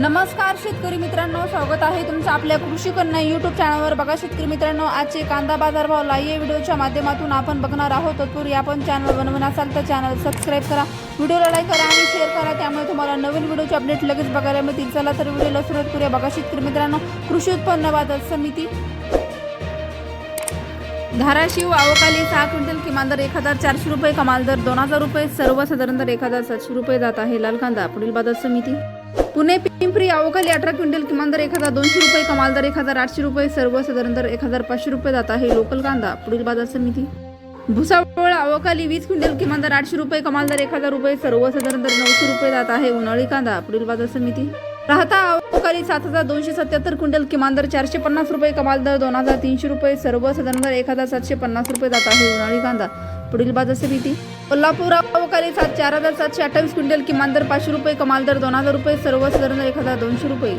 नमस्कार शेतकरी मित्रांनो स्वागत आहे तुमचं आपल्या कृषी कन्या युट्यूब चॅनलवर बघा शेतकरी मित्रांनो आजचे कांदा बाजार भाव लाईव्ह व्हिडिओच्या माध्यमातून आपण बघणार आहोत. तत्पूर्वी आपण चॅनल बनवून असाल तर चॅनल सबस्क्राईब करा. व्हिडिओला लाईक करा आणि शेअर करा. त्यामुळे तुम्हाला नवीन व्हिडिओचे अपडेट लगेच बघायला मिळतील. चला तर व्हिडिओला सुरुवात करूया. बघा शेतकरी मित्रांनो कृषी उत्पन्न बाजार समिती. धाराशिव आवकाली सहा क्विंटल किमान दर एक हजार चारशे रुपये कमाल दर दोन हजार रुपये सर्वसाधारण दर एक हजार सातशे रुपये जात आहे लाल कांदा. पुढील बाजार समिती. पुणे पिंपरी आवकाली अठरा क्विंटल किमान दर एक हजार दोनशे रुपये कमाल दर एक हजार आठशे रुपये सर्वसाधारण दर एक हजार पाचशे रुपये जात आहे लोकल कांदा पुढील बाजार समिती. भुसावळ अवकाली वीस क्विंटल किमान दर आठशे रुपये कमाल दर एक हजार रुपये सर्वसाधारण दर नऊशे रुपये जात आहे उन्हाळी कांदा पुढील बाजार समिती. राहता अवकाळी सात हजार दोनशे सत्याहत्तर क्विंटल किमान दर चारशे पन्नास रुपये कमाल दर दोन हजार तीनशे रुपये सर्वसाधारण दर एक हजार सातशे पन्नास रुपये जात आहे उन्हाळी कांदा. पुढील बाजार भीती कोल्हापूर अवकाळी सात चार हजार सातशे अठ्ठावीस क्विंटल किमान दर पाचशे रुपये कमाल दर दोन हजार रुपये सर्वसाधारण एक हजार दोनशे रुपये.